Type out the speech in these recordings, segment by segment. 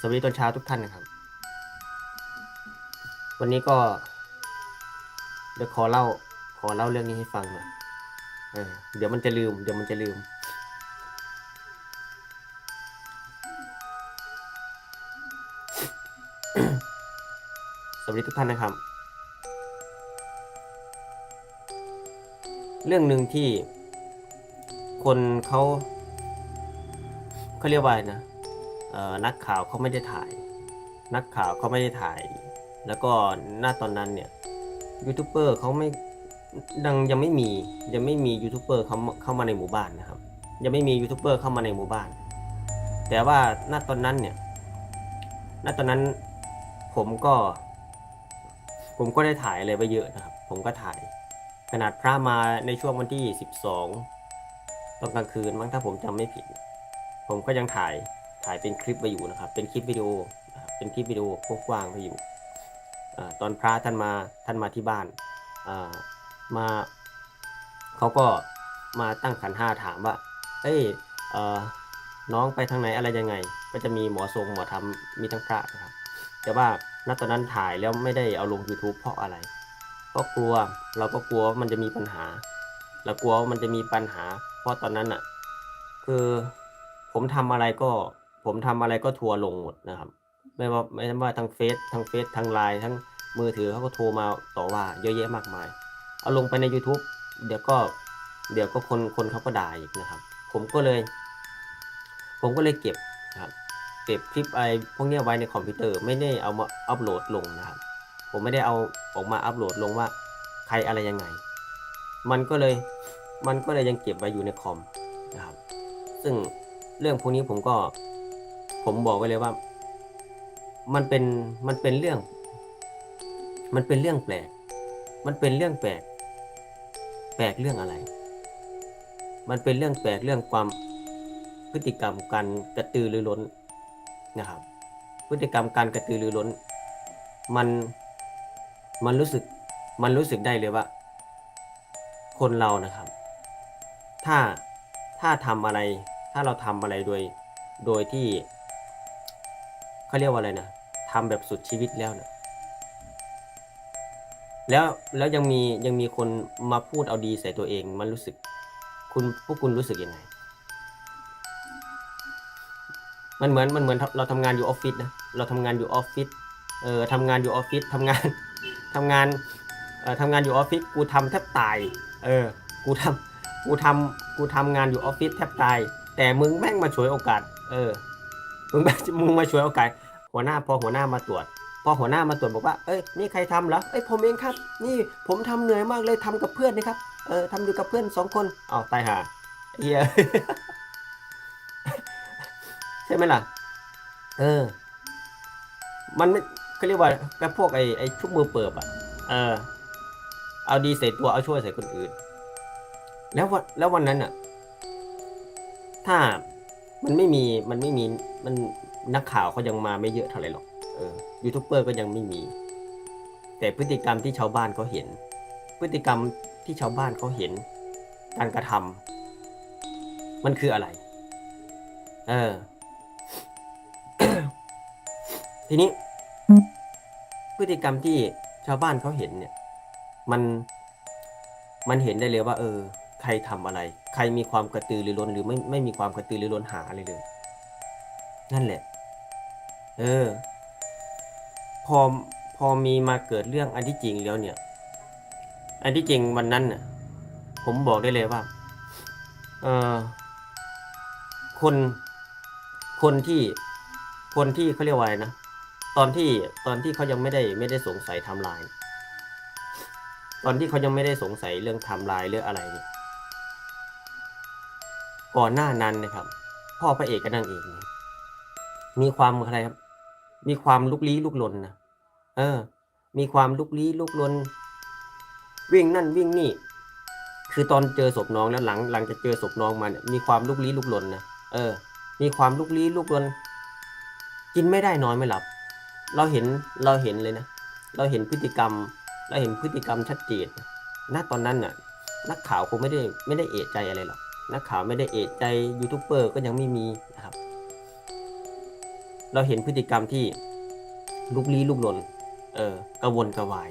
สวัสดีตอนเช้าทุกท่านนะครับ วันนี้ก็เดี๋ยวขอเล่าขอเล่าเรื่องนี้ให้ฟังหน่อยเดี๋ยวมันจะลืม เดี๋ยวมันจะลืม สวัสดีทุกท่านนะครับ เรื่องหนึ่งที่คนเขาเขาเรียกว่าไรนะ นักข่าวเขาไม่ได้ถ่าย นักข่าวเขาไม่ได้ถ่าย แล้วก็หน้าตอนนั้นเนี่ยยูทูบเบอร์เขาไม่ดังยังไม่มียังไม่มียูทูบเบอร์เขาเข้ามาในหมู่บ้านนะครับ ยังไม่มียูทูบเบอร์เข้ามาในหมู่บ้าน แต่ว่าณตอนนั้นเนี่ยณตอนนั้นผมก็ ผมก็ได้ถ่ายอะไรไปเยอะนะครับ ผมก็ถ่าย ขนาดพระมาในช่วงวันที่ 12ตอนกลางคืนมั้งถ้าผมจำไม่ผิด ผมก็ยังถ่าย ถ่ายเป็นคลิปไปอยู่นะครับ เป็นคลิปวิดีโอเป็นคลิปวิดีโอกว้างไปอยู่อตอนพระท่านมาท่านมาที่บ้านมาเขาก็มาตั้งขันห้าถามว่าเอ้ยน้องไปทางไหนอะไรยังไง ก็จะมีหมอทรงหมอทำมีทั้งพระนะครับ แต่ว่าณตอนนั้นถ่ายแล้วไม่ได้เอาลง YouTube เพราะอะไร ก็กลัวเราก็กลัวว่ามันจะมีปัญหาเรากลัวว่ามันจะมีปัญหา เพราะตอนนั้นอะ คือผมทำอะไรก็ ผมทำอะไรก็ทัวลงหมดนะครับ ไม่ว่าไม่ว่าทางเฟซทางเฟซทางไลน์ทั้งมือถือเขาก็โทรมาต่อว่าเยอะแยะมากมาย เอาลงไปใน YouTube เดี๋ยวก็เดี๋ยวก็คนคนเขาก็ด่าอีกนะครับ ผมก็เลย ผมก็เลยเก็บนะครับเก็บคลิปไอพวกนี้ไว้ในคอมพิวเตอร์ไม่ได้เอามาอัปโหลดลงนะครับ ผมไม่ได้เอาออกมาอัปโหลดลงว่าใครอะไรยังไง มันก็เลยมันก็เลยยังเก็บไว้อยู่ในคอมนะครับ ซึ่งเรื่องพวกนี้ผมก็ ผมบอกไว้เลยว่า มันเป็นมันเป็นเรื่อง มันเป็นเรื่องแปลก มันเป็นเรื่องแปลก แปลกเรื่องอะไร มันเป็นเรื่องแปลกเรื่องความพฤติกรรมการกระตือรือร้นนะครับ พฤติกรรมการกระตือรือร้น มันมันรู้สึกมันรู้สึกได้เลยว่า คนเรานะครับ ถ้าถ้าทำอะไร ถ้าเราทำอะไรโดย โดยที่ เขาเรียกว่าอะไรนะทำแบบสุดชีวิตแล้วนะแล้วแล้วยังมียังมีคนมาพูดเอาดีใส่ตัวเองมันรู้สึก คุณพวกคุณรู้สึกยังไงมันเหมือนมันเหมือนเราทำงานอยู่ออฟฟิศนะเราทำงานอยู่ออฟฟิศเออทำงานอยู่ออฟฟิศทำงานทำงานเอ่อทำงานอยู่ออฟฟิศกูทำแทบตายเออกูทำกูทำกูทำงานอยู่ออฟฟิศแทบตาย แต่มึงแม่งมาฉวยโอกาส เออมึงแม่งมึงมาฉวยโอกาส หัวหน้าพอหัวหน้ามาตรวจ พอหัวหน้ามาตรวจบอกว่าเอ้ยนี่ใครทำเหรอเอ้ยผมเองครับ นี่ผมทำเหนื่อยมากเลยทำกับเพื่อนนะครับเออทำอยู่กับเพื่อนสองคนอ้าวตายห่าเฮียใช่ไหมล่ะ เออ มันไม่เขาเรียกว่ากับพวกไอ้ไอ้ชุบมือเปิบอะ เออ เอาดีใส่ตัวเอาช่วยใส่คนอื่น แล้ววันแล้ววันนั้นอะ ถ้า มันไม่มีมันไม่มีมันนักข่าวเขายังมาไม่เยอะเท่าไหร่หรอกเออยูทูบเบอร์ก็ยังไม่มี แต่พฤติกรรมที่ชาวบ้านเขาเห็น พฤติกรรมที่ชาวบ้านเขาเห็น การกระทำมันคืออะไร เออ ทีนี้ พฤติกรรมที่ชาวบ้านเขาเห็นเนี่ย มันมันเห็นได้เลยว่า เออ รทำอะไร ใครมีความกระตือรือร้นหรือไม่ไม่มีความกระตือรือร้นหาอะไรเลย นั่นแหละ เออ พอพอมีมาเกิดเรื่องอันที่จริงแล้วเนี่ย อันที่จริงวันนั้นน่ะ ผมบอกได้เลยว่า เออคน คนที่ คนที่เขาเรียกว่าอะไรนะ ตอนที่ ตอนที่เขายังไม่ได้ไม่ได้สงสัยทำลาย ตอนที่เขายังไม่ได้สงสัยเรื่องทำลายเรื่องอะไรเนี่ย ก่อนหน้านั้นนะครับ พ่อพระเอกกับนางเอกเนี่ยมีความอะไรครับ มีความลุกลี้ลุกลนนะเออ มีความลุกลี้ลุกลน วิ่งนั่นวิ่งนี่ คือตอนเจอศพน้องแล้วหลังหลังจะเจอศพน้องมาเนี่ยมีความลุกลี้ลุกลนนะเออ มีความลุกลี้ลุกลน กินไม่ได้นอนไม่หลับ เราเห็นเราเห็นเลยนะเราเห็นพฤติกรรม เราเห็นพฤติกรรมชัดเจนณตอนนั้นน่ะ นักข่าวคงไม่ได้ไม่ได้เอะใจอะไรหรอก นักข่าวไม่ได้เอะใจยูทูบเบอร์ก็ยังไม่มีนะครับ เราเห็นพฤติกรรมที่ลุกลี้ลุกลนเออกระวนกระวาย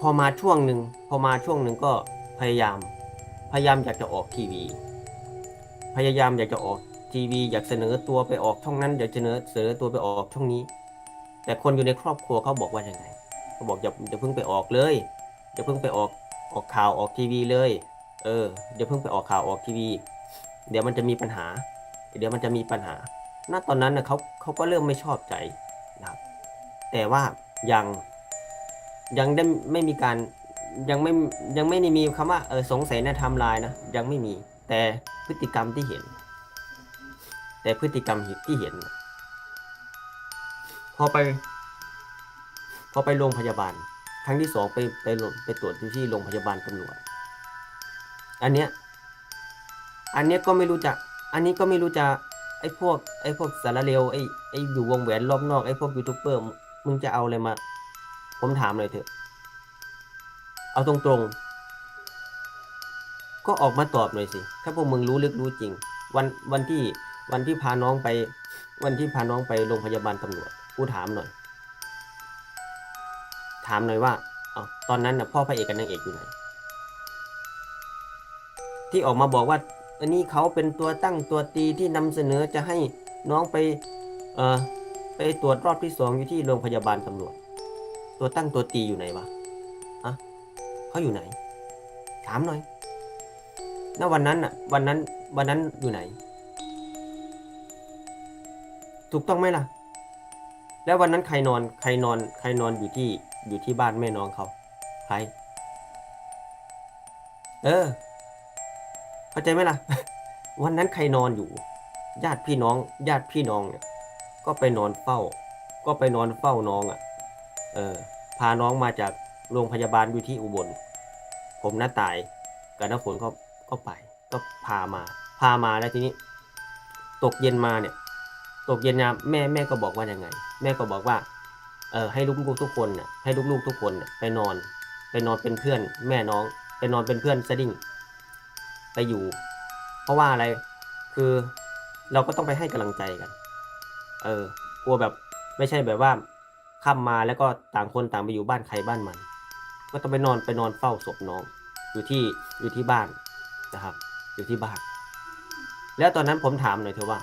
พอมาช่วงหนึ่งพอมาช่วงหนึ่งก็พยายาม พยายามอยากจะออกทีวี พยายามอยากจะออกทีวี อยากเสนอตัวไปออกช่องนั้นอยากเสนอเสนอตัวไปออกช่องนี้ แต่คนอยู่ในครอบครัวเขาบอกว่ายังไงเขาบอกอย่าอย่าเพิ่งไปออกเลยอย่าเพิ่งไปออกออกข่าวออกทีวีเลย เอออย่าเพิ่งไปออกข่าวออกทีวี เดี๋ยวมันจะมีปัญหา เดี๋ยวมันจะมีปัญหา ณ ตอนนั้นนะเขาเขาก็เริ่มไม่ชอบใจนะครับ แต่ว่ายังยังได้ไม่มีการยังไม่ยังไม่ได้มีคำว่าเออสงสัยในไทม์ไลน์นะยังไม่มี แต่พฤติกรรมที่เห็น แต่พฤติกรรมที่เห็น พอไป พอไปโรงพยาบาล ครั้งที่สองไปไปไปตรวจที่โรงพยาบาลตำรวจ อันเนี้ยอันเนี้ยก็ไม่รู้จักอันนี้ก็ไม่รู้จะไอ้พวกไอ้พวกสารเลวไอ้ไอ้อยู่วงแหวนรอบนอกไอ้พวกยูทูบเบอร์มึงจะเอาอะไรมา ผมถามเลยเถอะ เอาตรงๆ ก็ออกมาตอบหน่อยสิ ถ้าพวกมึงรู้ลึกรู้จริง วันวันที่วันที่พาน้องไป วันที่พาน้องไปโรงพยาบาลตำรวจกูถามหน่อย ถามหน่อยว่าเอาตอนนั้นนะพ่อพระเอกกับนางเอกอยู่ไหน ที่ออกมาบอกว่า อันนี้เขาเป็นตัวตั้งตัวตีที่นำเสนอจะให้น้องไปเอ่อไปตรวจรอบที่สองอยู่ที่โรงพยาบาลตำรวจ ตัวตั้งตัวตีอยู่ไหนวะอะเขาอยู่ไหน ถามหน่อยณวันนั้นอะวันนั้นวันนั้นอยู่ไหน ถูกต้องไหมล่ะ แล้ววันนั้นใครนอนใครนอนใครนอนอยู่ที่อยู่ที่บ้านแม่น้องเขาใคร เออ เข้าใจไหมล่ะ วันนั้นใครนอนอยู่ ญาติพี่น้อง ญาติพี่น้องเนี่ยก็ไปนอนเฝ้า ก็ไปนอนเฝ้าน้องอะ เออ พาน้องมาจากโรงพยาบาลอยู่ที่อุบล ผมน้าตายกับน้าฝนก็ก็ไป ก็พามา พามาแล้วทีนี้ ตกเย็นมาเนี่ย ตกเย็นยามแม่แม่ก็บอกว่ายังไง แม่ก็บอกว่า เออให้ลูกๆทุกคนเนี่ยให้ลูกๆทุกคนเนี่ยไปนอน ไปนอนเป็นเพื่อน แม่น้อง ไปนอนเป็นเพื่อนสดิ้ง อยู่ เพราะว่าอะไรคือเราก็ต้องไปให้กำลังใจกัน เออกลัวแบบไม่ใช่แบบว่าค่ำมมาแล้วก็ต่างคนต่างไปอยู่บ้านใครบ้านมัน ก็ต้องไปนอนไปนอนเฝ้าศพน้อง อยู่ที่อยู่ที่บ้านนะครับ อยู่ที่บ้าน แล้วตอนนั้นผมถามหน่อยเถอะว่า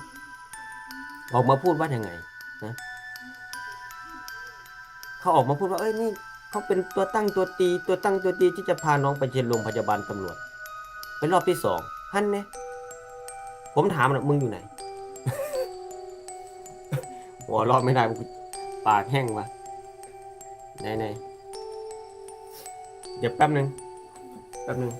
ออกมาพูดว่ายังไงนะเขาออกมาพูดว่าเอ้ยนี่เขาเป็นตัวตั้งตัวตี ตัวตั้งตัวตีที่จะพาน้องไปเชียโรงพยาบาลตำรวจ เป็นรอบที่สองฮั่นเนี่ยผมถามนะมึงอยู่ไหนหัวรอบไม่ได้ปากแห้งวะไหนไหนเดี๋ยวแป๊บหนึ่งแป๊บหนึ่ง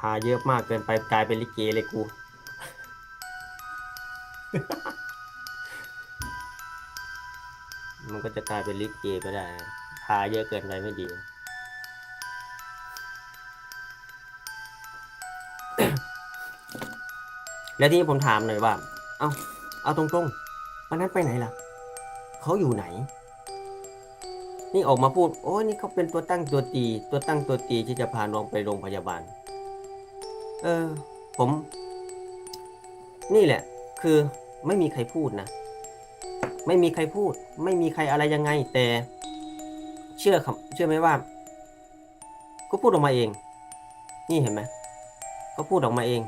ทาเยอะมากเกินไปกลายเป็นลิเกเลยกู มันก็จะกลายเป็นลิเกไปได้ ทาเยอะเกินไปไม่ดีแล้วที่ผมถามหน่อยว่า เอาเอาตรงๆ วันนั้นไปไหนล่ะ เขาอยู่ไหน นี่ออกมาพูด โอ้ยนี่เขาเป็นตัวตั้งตัวตี ตัวตั้งตัวตีที่จะพาน้องไปโรงพยาบาล เออ ผม นี่แหละ คือไม่มีใครพูดนะ ไม่มีใครพูด ไม่มีใครอะไรยังไง แต่เชื่อคำเชื่อไหมว่าก็พูดออกมาเอง นี่เห็นไหมก็พูดออกมาเอง